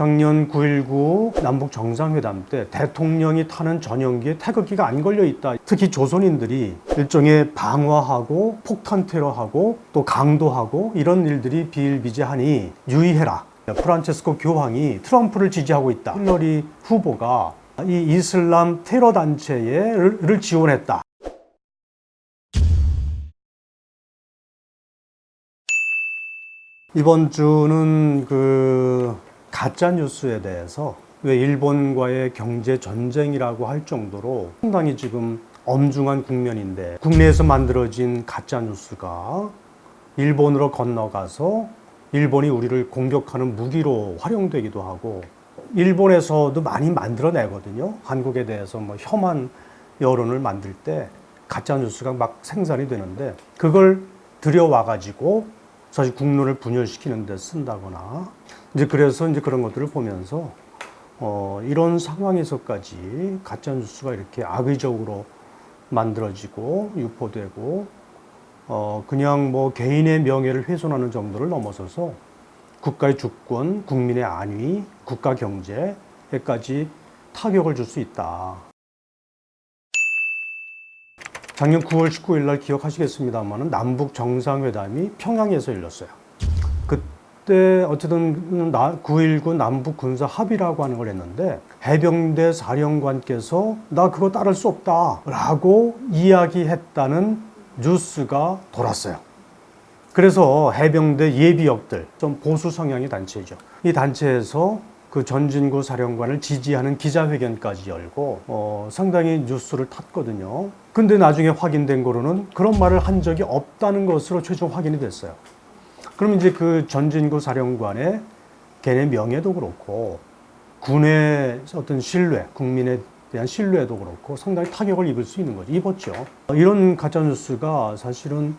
작년 9.19 남북 정상회담 때 대통령이 타는 전용기에 태극기가 안 걸려 있다. 특히 조선인들이 일종의 방화하고 폭탄 테러하고 또 강도하고 이런 일들이 비일비재하니 유의해라. 프란체스코 교황이 트럼프를 지지하고 있다. 힐러리 후보가 이 이슬람 테러 단체를 지원했다. 이번 주는 그 가짜 뉴스에 대해서 왜 일본과의 경제 전쟁이라고 할 정도로 상당히 지금 엄중한 국면인데 국내에서 만들어진 가짜 뉴스가 일본으로 건너가서 일본이 우리를 공격하는 무기로 활용되기도 하고 일본에서도 많이 만들어내거든요. 한국에 대해서 뭐 혐한 여론을 만들 때 가짜 뉴스가 막 생산이 되는데 그걸 들여와 가지고 사실 국론을 분열시키는 데 쓴다거나 이제 그래서 이제 그런 것들을 보면서 어, 이런 상황에서까지 가짜 뉴스가 이렇게 악의적으로 만들어지고 유포되고 어, 그냥 뭐 개인의 명예를 훼손하는 정도를 넘어서서 국가의 주권, 국민의 안위, 국가 경제에까지 타격을 줄 수 있다. 작년 9월 19일 날 기억하시겠습니다만은 남북 정상회담이 평양에서 열렸어요. 그때 어쨌든 9.19 남북 군사 합의라고 하는 걸 했는데 해병대 사령관께서 나 그거 따를 수 없다라고 이야기했다는 뉴스가 돌았어요. 그래서 해병대 예비역들 좀 보수 성향의 단체죠. 이 단체에서 그 전진구 사령관을 지지하는 기자회견까지 열고 어, 상당히 뉴스를 탔거든요. 근데 나중에 확인된 거로는 그런 말을 한 적이 없다는 것으로 최종 확인이 됐어요. 그럼 이제 그 전진구 사령관의 걔네 명예도 그렇고 군의 어떤 신뢰, 국민에 대한 신뢰도 그렇고 상당히 타격을 입을 수 있는 거죠. 입었죠. 이런 가짜 뉴스가 사실은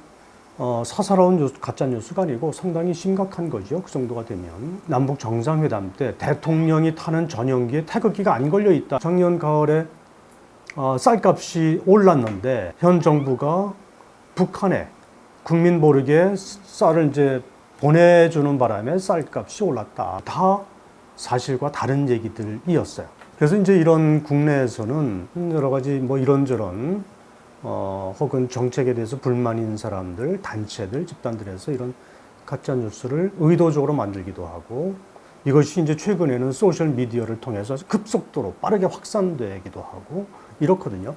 어, 사사로운 뉴스, 가짜 뉴스가 아니고 상당히 심각한 거죠. 그 정도가 되면 남북 정상회담 때 대통령이 타는 전용기에 태극기가 안 걸려 있다. 작년 가을에 어, 쌀값이 올랐는데 현 정부가 북한에 국민 모르게 쌀을 이제 보내주는 바람에 쌀값이 올랐다. 다 사실과 다른 얘기들이었어요. 그래서 이제 이런 국내에서는 여러 가지 뭐 이런저런 어, 혹은 정책에 대해서 불만인 사람들, 단체들, 집단들에서 이런 가짜 뉴스를 의도적으로 만들기도 하고 이것이 이제 최근에는 소셜 미디어를 통해서 급속도로 빠르게 확산되기도 하고 이렇거든요.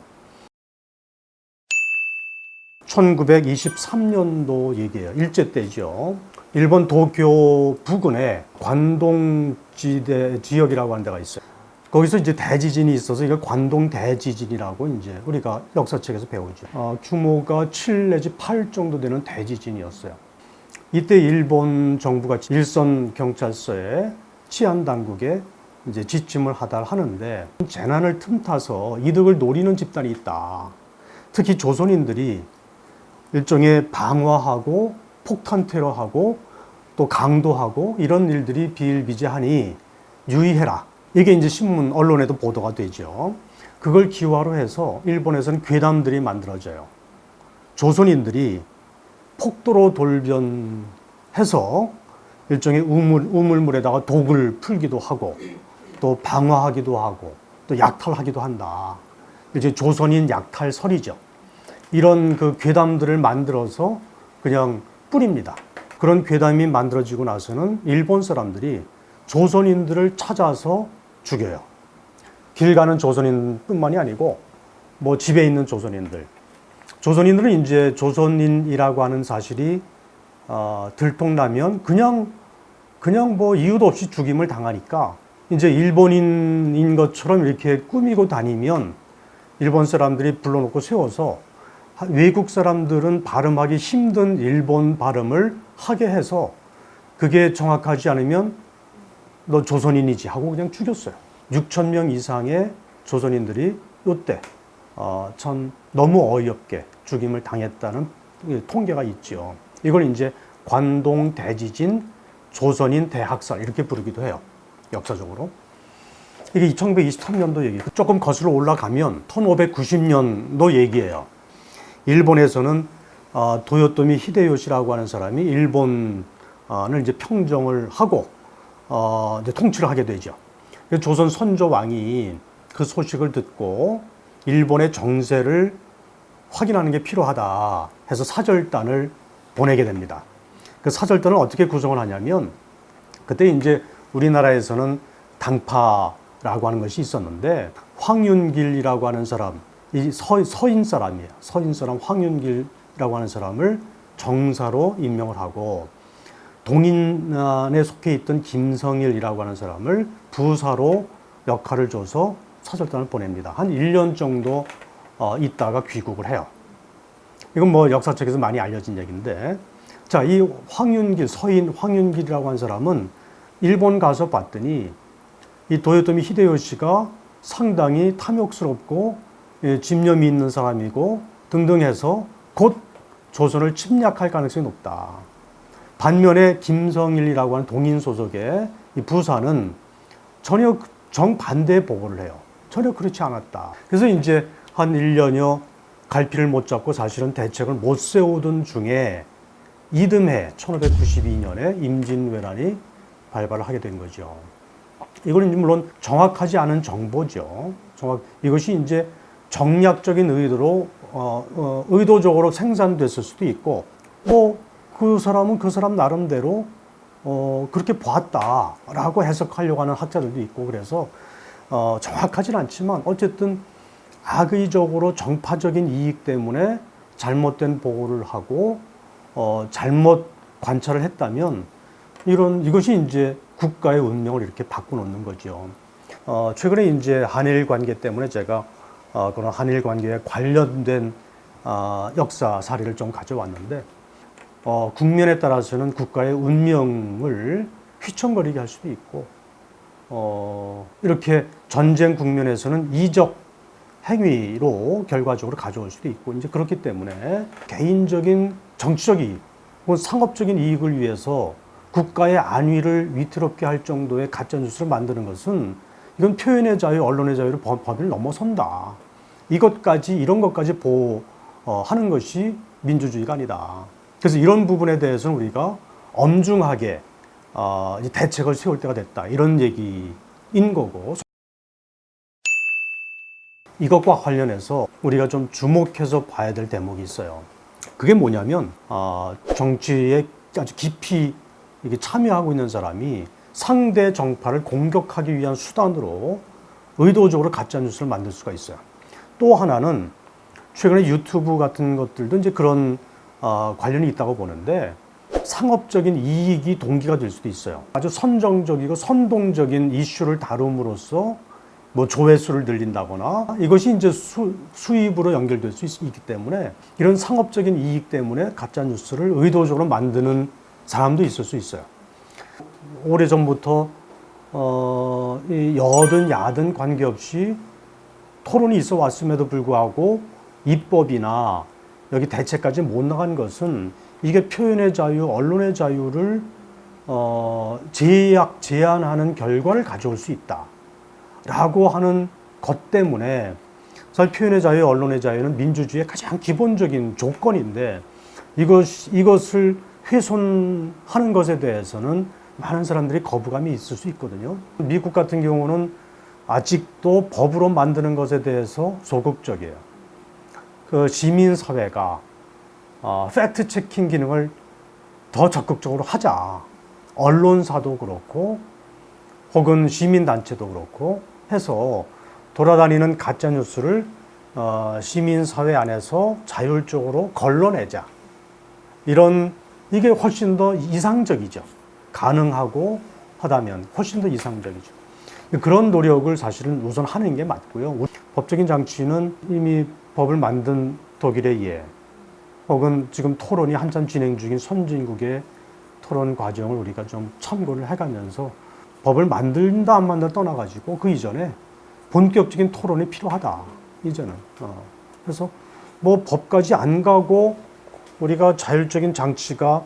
1923년도 얘기예요. 일제 때죠. 일본 도쿄 부근에 관동지대 지역이라고 하는 데가 있어요. 거기서 이제 대지진이 있어서 이걸 관동 대지진이라고 이제 우리가 역사책에서 배우죠. 어, 규모가 7 내지 8 정도 되는 대지진이었어요. 이때 일본 정부가 일선 경찰서에 치안 당국에 이제 지침을 하달 하는데 재난을 틈타서 이득을 노리는 집단이 있다. 특히 조선인들이 일종의 방화하고 폭탄 테러하고 또 강도하고 이런 일들이 비일비재하니 유의해라. 이게 이제 신문 언론에도 보도가 되죠. 그걸 기화로 해서 일본에서는 괴담들이 만들어져요. 조선인들이 폭도로 돌변해서 일종의 우물, 우물물에다가 독을 풀기도 하고 또 방화하기도 하고 또 약탈하기도 한다. 이제 조선인 약탈설이죠. 이런 그 괴담들을 만들어서 그냥 뿌립니다. 그런 괴담이 만들어지고 나서는 일본 사람들이 조선인들을 찾아서 죽여요. 길 가는 조선인뿐만이 아니고 뭐 집에 있는 조선인들. 조선인들은 이제 조선인이라고 하는 사실이 어, 들통나면 그냥 그냥 뭐 이유도 없이 죽임을 당하니까 이제 일본인인 것처럼 이렇게 꾸미고 다니면 일본 사람들이 불러놓고 세워서 외국 사람들은 발음하기 힘든 일본 발음을 하게 해서 그게 정확하지 않으면 너 조선인이지 하고 그냥 죽였어요. 6천 명 이상의 조선인들이 이때 어, 참 너무 어이없게 죽임을 당했다는 통계가 있죠. 이걸 이제 관동 대지진 조선인 대학살 이렇게 부르기도 해요. 역사적으로. 이게 1923년도 얘기. 조금 거슬러 올라가면 1590년도 얘기예요. 일본에서는 어, 도요토미 히데요시라고 하는 사람이 일본을 이제 평정을 하고 어, 이제 통치를 하게 되죠. 조선 선조 왕이 그 소식을 듣고 일본의 정세를 확인하는 게 필요하다 해서 사절단을 보내게 됩니다. 그 사절단을 어떻게 구성을 하냐면 그때 이제 우리나라에서는 당파라고 하는 것이 있었는데 황윤길이라고 하는 사람, 이 서, 서인 사람이에요. 서인 사람 황윤길이라고 하는 사람을 정사로 임명을 하고 동인안에 속해 있던 김성일이라고 하는 사람을 부사로 역할을 줘서 사절단을 보냅니다. 한 1년 정도 어, 있다가 귀국을 해요. 이건 뭐 역사책에서 많이 알려진 얘기인데 자, 이 황윤길, 서인 황윤길이라고 한 사람은 일본 가서 봤더니 이 도요토미 히데요시가 상당히 탐욕스럽고 예, 집념이 있는 사람이고 등등 해서 곧 조선을 침략할 가능성이 높다. 반면에 김성일이라고 하는 동인 소속의 이 부사는 전혀 정반대 보고를 해요. 전혀 그렇지 않았다. 그래서 이제 한 1년여 갈피를 못 잡고 사실은 대책을 못 세우던 중에 이듬해 1592년에 임진왜란이 발발을 하게 된 거죠. 이거는 물론 정확하지 않은 정보죠. 정확 이것이 이제 정략적인 의도로 어, 어, 의도적으로 생산됐을 수도 있고 뭐 그 사람은 그 사람 나름대로 어, 그렇게 보았다라고 해석하려고 하는 학자들도 있고 그래서 어, 정확하진 않지만 어쨌든 악의적으로 정파적인 이익 때문에 잘못된 보고를 하고 어, 잘못 관찰을 했다면 이런 이것이 이제 국가의 운명을 이렇게 바꿔놓는 거죠. 어, 최근에 이제 한일 관계 때문에 제가 어, 그런 한일 관계에 관련된 어, 역사 사례를 좀 가져왔는데 어, 국면에 따라서는 국가의 운명을 휘청거리게 할 수도 있고 어, 이렇게 전쟁 국면에서는 이적 행위로 결과적으로 가져올 수도 있고 이제 그렇기 때문에 개인적인 정치적 이익 혹은 상업적인 이익을 위해서 국가의 안위를 위태롭게 할 정도의 가짜 뉴스를 만드는 것은 이건 표현의 자유, 언론의 자유를 법- 법을 넘어선다. 이것까지 이런 것까지 보호하는 것이 민주주의가 아니다. 그래서 이런 부분에 대해서는 우리가 엄중하게 어, 대책을 세울 때가 됐다. 이런 얘기인 거고. 이것과 관련해서 우리가 좀 주목해서 봐야 될 대목이 있어요. 그게 뭐냐면 어, 정치에 아주 깊이 이게 참여하고 있는 사람이 상대 정파를 공격하기 위한 수단으로 의도적으로 가짜 뉴스를 만들 수가 있어요. 또 하나는 최근에 유튜브 같은 것들도 이제 그런 어, 관련이 있다고 보는데 상업적인 이익이 동기가 될 수도 있어요. 아주 선정적이고 선동적인 이슈를 다룸으로써 뭐 조회수를 늘린다거나 이것이 이제 수, 수입으로 연결될 수 있, 기 때문에 이런 상업적인 이익 때문에 가짜 뉴스를 의도적으로 만드는 사람도 있을 수 있어요. 오래 전부터 어, 이 여든 야든 관계없이 토론이 있어 왔음에도 불구하고 입법이나 여기 대책까지 못 나간 것은 이게 표현의 자유, 언론의 자유를 어, 제약, 제한하는 결과를 가져올 수 있다. 라고 하는 것 때문에 사실 표현의 자유, 언론의 자유는 민주주의의 가장 기본적인 조건인데 이것, 이것을 훼손하는 것에 대해서는 많은 사람들이 거부감이 있을 수 있거든요. 미국 같은 경우는 아직도 법으로 만드는 것에 대해서 소극적이에요. 그 시민사회가 어, 팩트 체킹 기능을 더 적극적으로 하자. 언론사도 그렇고 혹은 시민단체도 그렇고 해서 돌아다니는 가짜 뉴스를 어, 시민사회 안에서 자율적으로 걸러내자. 이런 이게 훨씬 더 이상적이죠. 가능하고 하다면 훨씬 더 이상적이죠. 그런 노력을 사실은 우선 하는 게 맞고요. 법적인 장치는 이미 법을 만든 독일의 예, 혹은 지금 토론이 한참 진행 중인 선진국의 토론 과정을 우리가 좀 참고를 해가면서 법을 만든다 안 만든다 떠나가지고 그 이전에 본격적인 토론이 필요하다. 이제는. 어. 그래서 뭐 법까지 안 가고 우리가 자율적인 장치가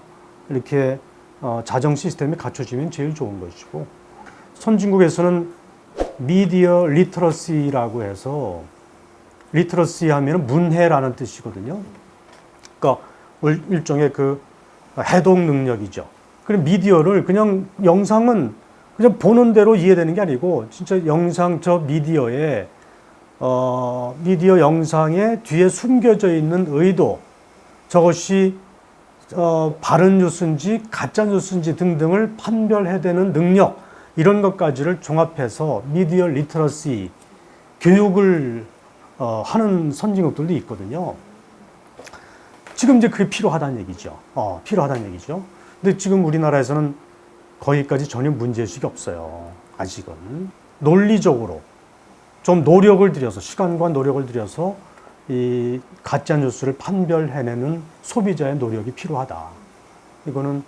이렇게 어, 자정 시스템이 갖춰지면 제일 좋은 것이고 선진국에서는 미디어 리터러시라고 해서 리터러시 하면 문해라는 뜻이거든요. 그러니까 일종의 그 해독 능력이죠. 그리고 미디어를 그냥 영상은 그냥 보는 대로 이해되는 게 아니고 진짜 영상 저 미디어에 어, 미디어 영상에 뒤에 숨겨져 있는 의도 저것이 어, 바른 뉴스인지 가짜 뉴스인지 등등을 판별해내는 능력 이런 것까지를 종합해서 미디어 리터러시 교육을 어, 하는 선진국들도 있거든요. 지금 이제 그게 필요하다는 얘기죠. 어, 필요하다는 얘기죠. 근데 지금 우리나라에서는 거기까지 전혀 문제의식이 없어요. 아직은. 논리적으로 좀 노력을 들여서, 시간과 노력을 들여서 이 가짜 뉴스를 판별해내는 소비자의 노력이 필요하다. 이거는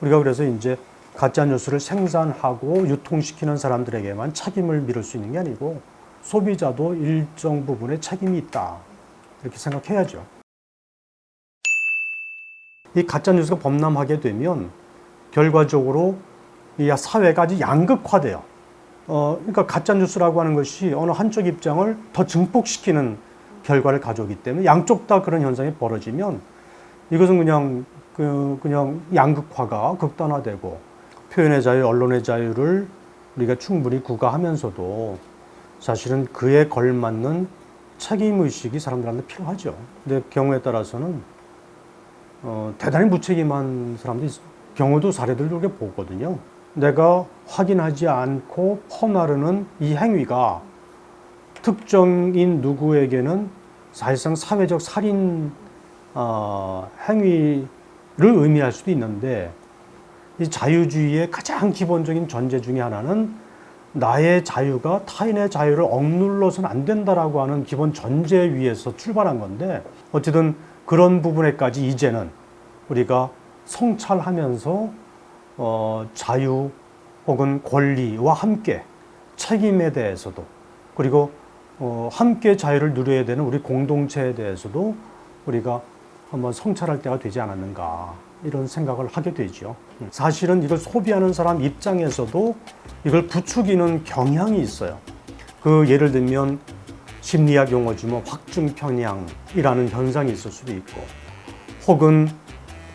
우리가 그래서 이제 가짜 뉴스를 생산하고 유통시키는 사람들에게만 책임을 미룰 수 있는 게 아니고 소비자도 일정 부분의 책임이 있다. 이렇게 생각해야죠. 이 가짜 뉴스가 범람하게 되면 결과적으로 이 사회가 아주 양극화돼요. 어, 그러니까 가짜 뉴스라고 하는 것이 어느 한쪽 입장을 더 증폭시키는 결과를 가져오기 때문에 양쪽 다 그런 현상이 벌어지면 이것은 그냥 그 그냥 양극화가 극단화되고 표현의 자유, 언론의 자유를 우리가 충분히 구가하면서도 사실은 그에 걸맞는 책임 의식이 사람들한테 필요하죠. 근데 경우에 따라서는 어, 대단히 무책임한 사람도 있, 경우도 사례들도 이렇게 보거든요. 내가 확인하지 않고 퍼나르는 이 행위가 특정인 누구에게는 사실상 사회적 살인 어, 행위를 의미할 수도 있는데 이 자유주의의 가장 기본적인 전제 중에 하나는 나의 자유가 타인의 자유를 억눌러서는 안 된다라고 하는 기본 전제 위에서 출발한 건데 어쨌든 그런 부분에까지 이제는 우리가 성찰하면서 어, 자유 혹은 권리와 함께 책임에 대해서도 그리고 어, 함께 자유를 누려야 되는 우리 공동체에 대해서도 우리가 한번 성찰할 때가 되지 않았는가 이런 생각을 하게 되죠. 사실은 이걸 소비하는 사람 입장에서도 이걸 부추기는 경향이 있어요. 그 예를 들면 심리학 용어지만 확증 편향이라는 현상이 있을 수도 있고, 혹은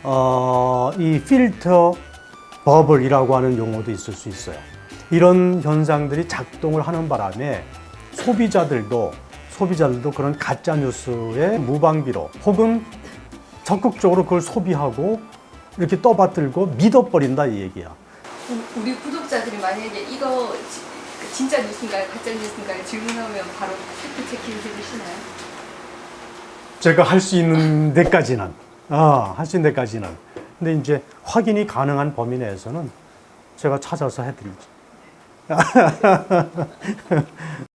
어, 이 필터 버블이라고 하는 용어도 있을 수 있어요. 이런 현상들이 작동을 하는 바람에 소비자들도 소비자들도 그런 가짜 뉴스의 무방비로 혹은 적극적으로 그걸 소비하고 이렇게 떠받들고 믿어버린다 이 얘기야. 우- 우리 구독자들이 만약에 이거 지- 진짜 뉴스인가요, 가짜 뉴스인가요 질문하면 바로 팩트 체킹 해주시나요? 제가 할 수 있는 데까지는, 아, 할 수 있는 데까지는. 근데 이제 확인이 가능한 범위 내에서는 제가 찾아서 해드리죠.